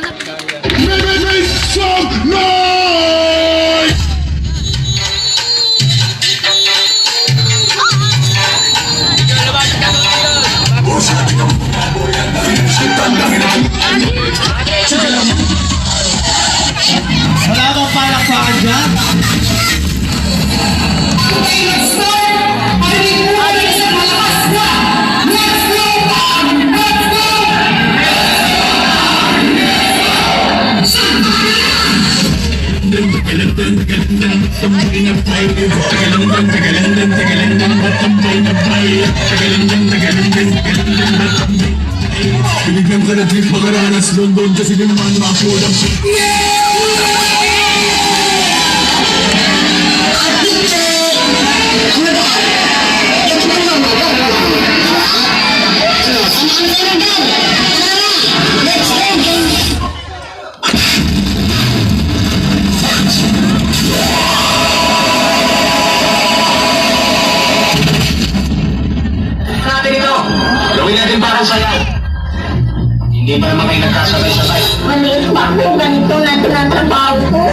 Make some noise! Pagkaranas London kasi di naman makulang natin Hindi pa naman kayo nagkasabay-sabay. Maliit pa po, ganito na tinatrabaho ko.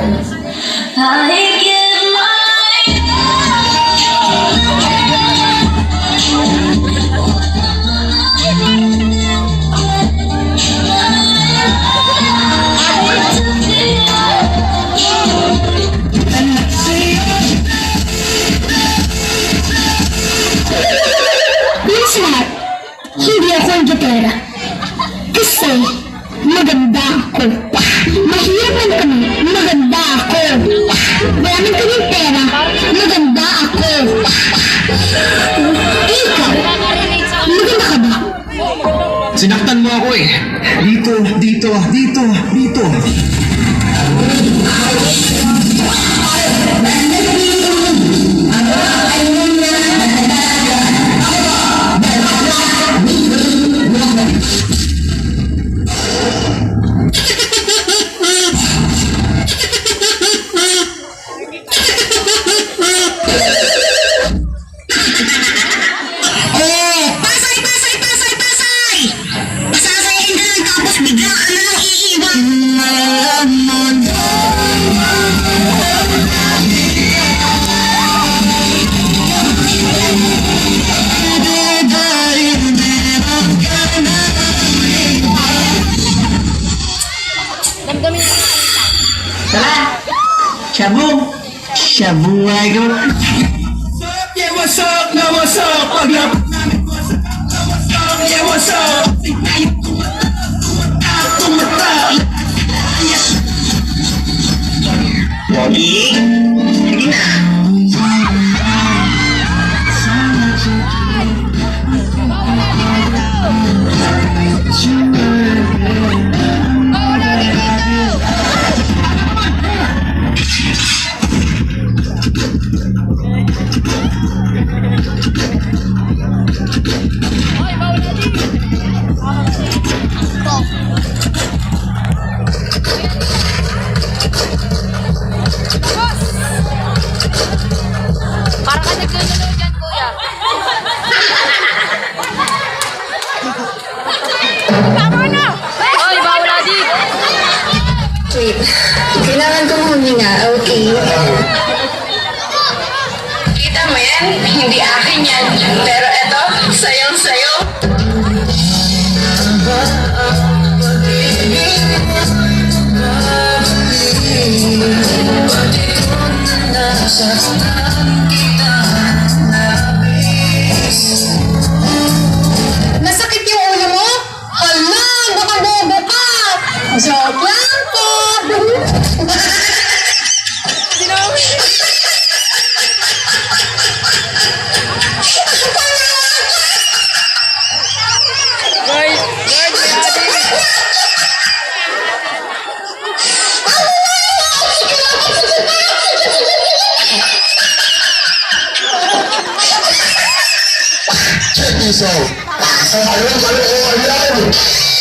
Shabu regular. Yeah, what's up? No, what's up? Fuck up. Yeah, what's up? Yeah. Hindi akin yan. Pero eto, sayang sayo. Masakit yung ulo mo? Hala, baka bobo ka! Joke lang po! ถ่ายรูปมาเลยโอ้ยได้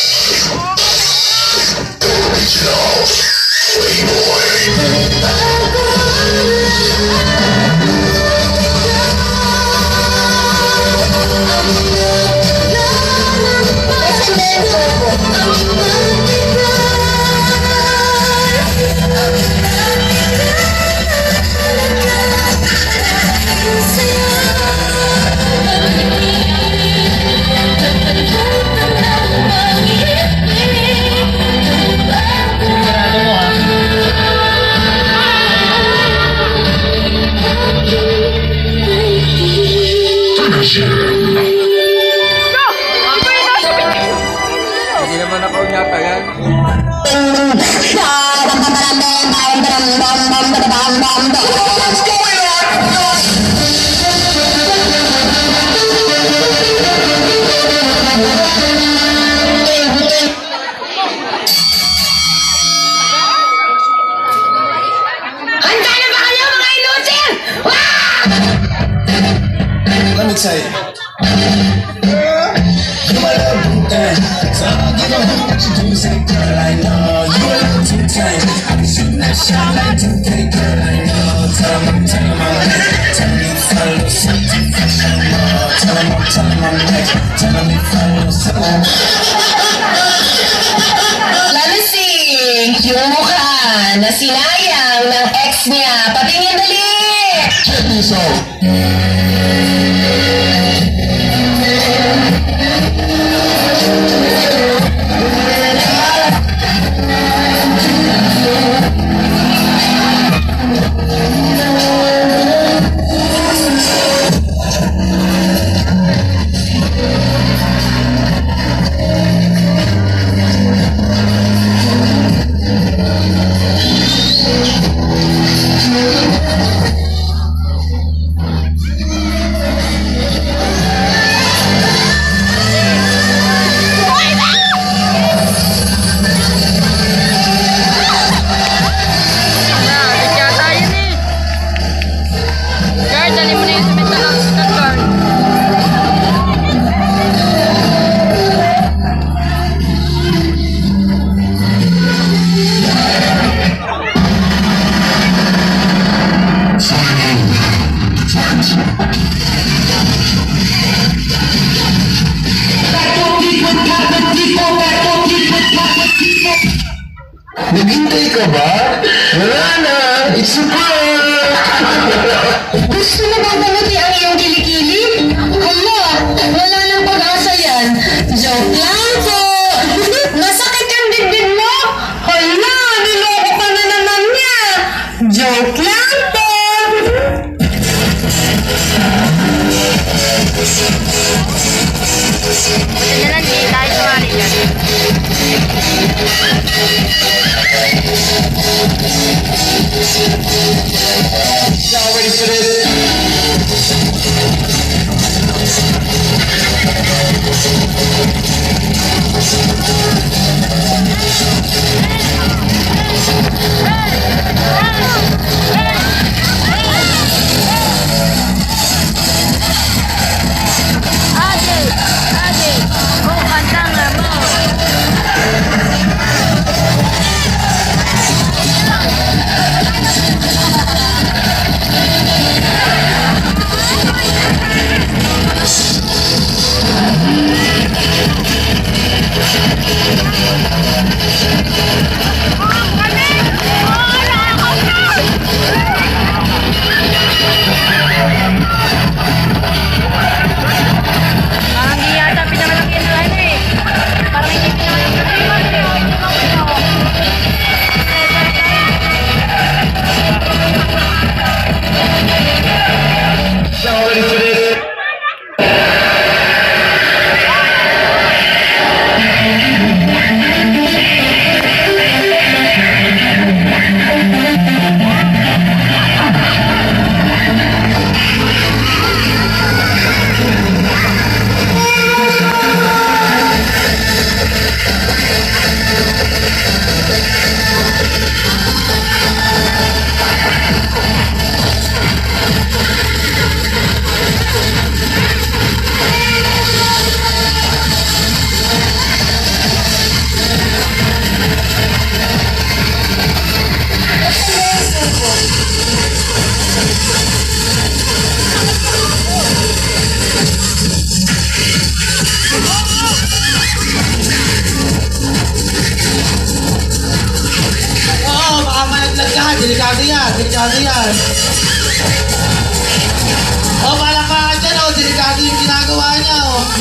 Let me tell you. Lalising! Yung mukha na sinayang ng ex niya. Patingin dali! Check this out. Naghintay ka ba? Wala na! It's a prank! Gusto mo bang pumuti Exodus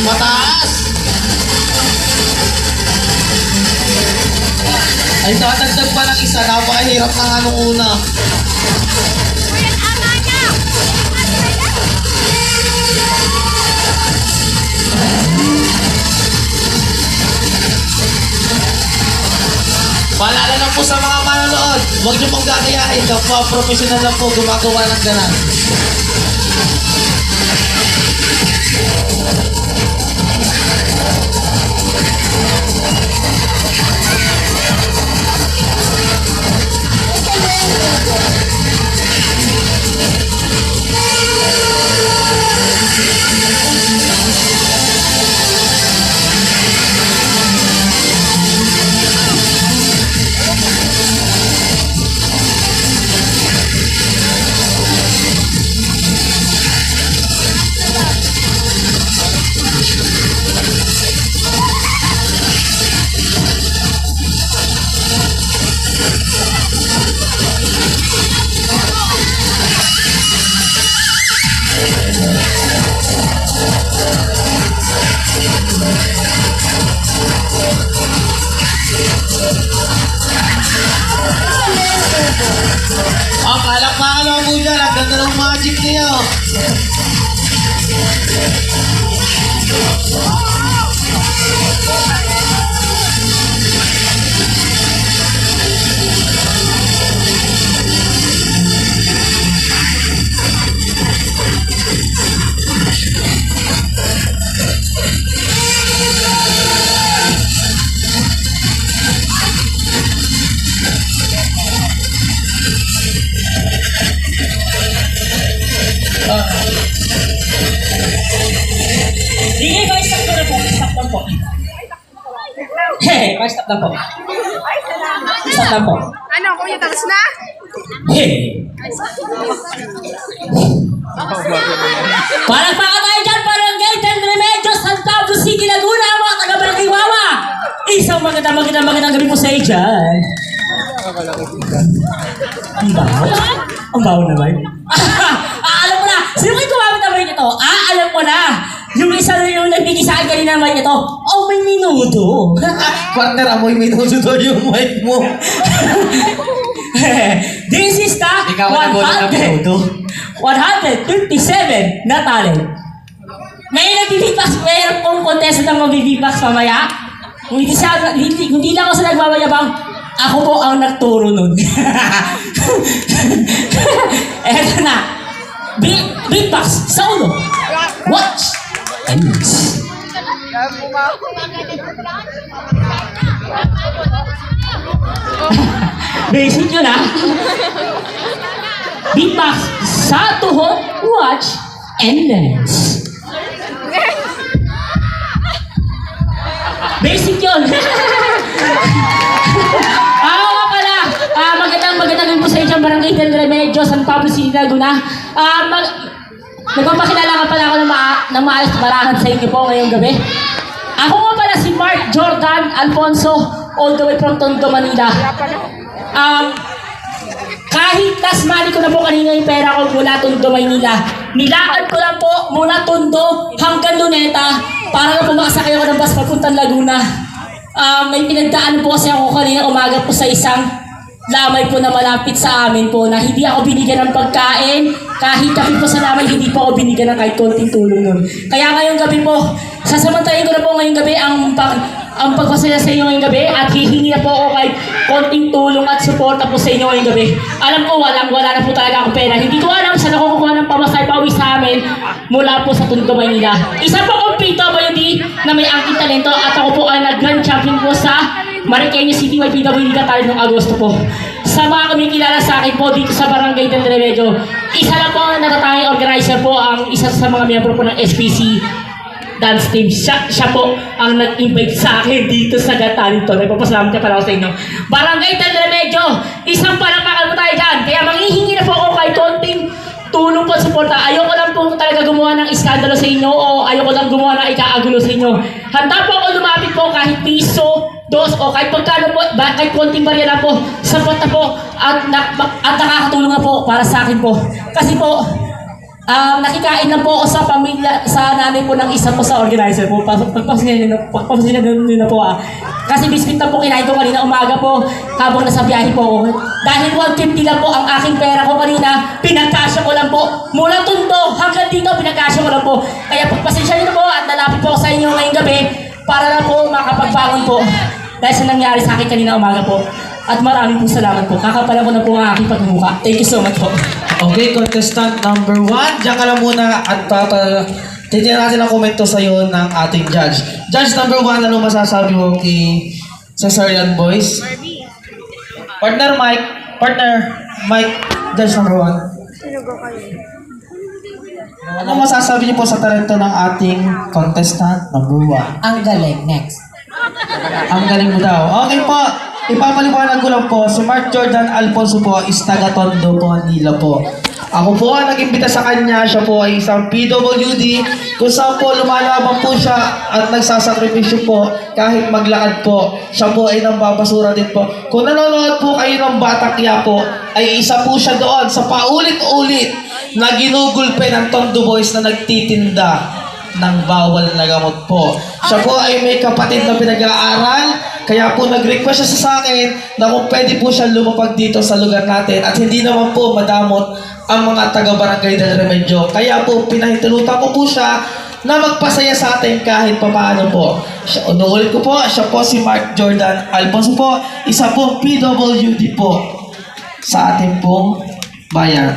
Mataas! Ay, tatagdag pa ng isa. Napakahirap ng anong una. Paalala lang po sa mga mananood, huwag niyo pong gagayain. Kapwa professional lang po gumagawa ng ganan. Oh, palakpakan lang po dyan. Ang ganda ng magic niyo. Hey, may stop lang po. Stop lang po. Ano, kuya, tapos na? Hey. Palagpakan tayo dyan, Barangay Del Remedios, San Pablo City, Laguna, mga taga-Barangay Wawa. Isang maganda, maganda, magandang gabi po sa iyo dyan. Ang baho. Ang baho naman. ah, alam mo na, sino kayo gumamit ng mic ito? Ah, alam ko na. Yung isa na yung nagbigay sa akin kanina mic ito. Minuto. Partner, amoy minuto daw yung mic mo. This is the Ikaw ang nagulat na 100 minuto. 157 na talent. May nagbibipas, mayroon pong contest na magbibipas mamaya. Hindi, siya, hindi, hindi lang ako sa nagmamayabang, ako po ang nagturo nun. Eto na. Beat, beatbox sa ulo. Watch. And. Basic yun ah. Beatbox sa tuhod, watch, and dance. Basic yun. Ah, nga pala. Ah, magandang magandang po sa inyong barangay del Remedio, San Pablo City, Laguna. Ah, mag Nagpapakilala nga pala ako ng, maa ng maayos na barahan sa inyo po ngayong gabi. Ako nga pala si Mark Jordan Alfonso, all the way from Tondo, Manila. Um, kahit money ko na po kanina yung pera ko mula Tondo, Maynila. Nilakad ko lang po mula Tondo hanggang Luneta para lang po makasakay ako ng bus papuntang Laguna. Um, may pinagdaan po kasi ako kanina umaga po sa isang lamay po na malapit sa amin po na hindi ako binigyan ng pagkain. Kahit kape po sa lamay, hindi po ako binigyan ng kahit konting tulong nun. Kaya ngayong gabi po, sasamantayin ko na po ngayong gabi ang pag ang pagpasaya sa inyo ngayong gabi at hihingi na po ako kahit konting tulong at suporta po sa inyo ngayong gabi. Alam ko, walang wala na po talaga akong pera. Hindi ko alam saan ako kukuha ng pamasay pauwi sa amin mula po sa Tondo, Maynila. Isa po akong PWD na may angking talento at ako po ay nag-grand champion po sa Mariqueño City YPWD ka tayo noong Agosto po. Sa mga kumikilala sa akin po dito sa Barangay del Remedio, isa lang po ang natatanging organizer po ang isa sa mga miyembro po ng SPC dance team. Siya, siya po ang nag-invite sa akin dito sa Gatalito. Nagpapasalamat ka pala ako sa inyo. Barangay del Remedio, isang palakpakan po tayo dyan. Kaya manghihingi na po ako kahit konting tulong at suporta. Ayoko lang po talaga gumawa ng iskandalo sa inyo o ayoko lang gumawa ng ikaagulo sa inyo. Handa po ako lumapit po kahit piso, dos o kahit pagkano po, kahit konting barya na po, sapat na po at, na, at nakakatulong na po para sa akin po. Kasi po, Um, nakikain na po ako sa pamilya, sa nanay po ng isa po sa organizer po. Pagpapasin na, pagpapasin na, na po ah. Kasi biscuit na po kinain ko kanina umaga po habang nasa biyahe po ako. Dahil 150 lang po ang aking pera ko kanina, pinagkasya ko lang po. Mula tundo hanggang dito, pinagkasya ko lang po. Kaya pagpasensya niyo po at nalapit po sa inyo ngayong gabi para lang po makapagbangon po. Dahil sa nangyari sa akin kanina umaga po. At maraming po salamat po. Kakapalan ko na po ang aking pagmumukha. Thank you so much po. Okay, contestant number one. Diyan ka lang muna at papa... Titignan natin ang komento sa'yo ng ating judge. Judge number one, ano masasabi mo kay Cesarian Boys? Partner Mike. Partner Mike. Judge number one. Ano masasabi niyo po sa talento ng ating contestant number one? Ang galing. Next. Ang galing mo daw. Okay po. Ipapaliwanag ko lang po, si Mark Jordan Alfonso po is taga Tondo po, Manila po. Ako po ang nag-imbita sa kanya, siya po ay isang PWD kung saan po lumalaban po siya at nagsasakripisyo po kahit maglakad po. Siya po ay nambabasura din po. Kung nanonood po kayo ng Batang Quiapo, ay isa po siya doon sa paulit-ulit na ginugulpe ng Tondo Boys na nagtitinda ng bawal na gamot po. Siya po ay may kapatid na pinag-aaral, kaya po nag-request siya sa akin na kung pwede po siya lumapag dito sa lugar natin at hindi naman po madamot ang mga taga-barangay del Remedyo. Kaya po pinahintulutan ko po siya na magpasaya sa atin kahit papaano po. Siya, unuulit ko po, siya po si Mark Jordan Alfonso po, isa po PWD po sa ating pong bayan.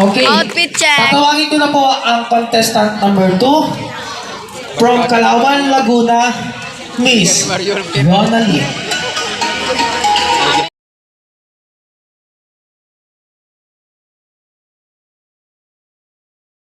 Okay. Outfit check. Tatawagin ko na po ang contestant number 2 from Kalawan, Laguna, Miss Ronaldine.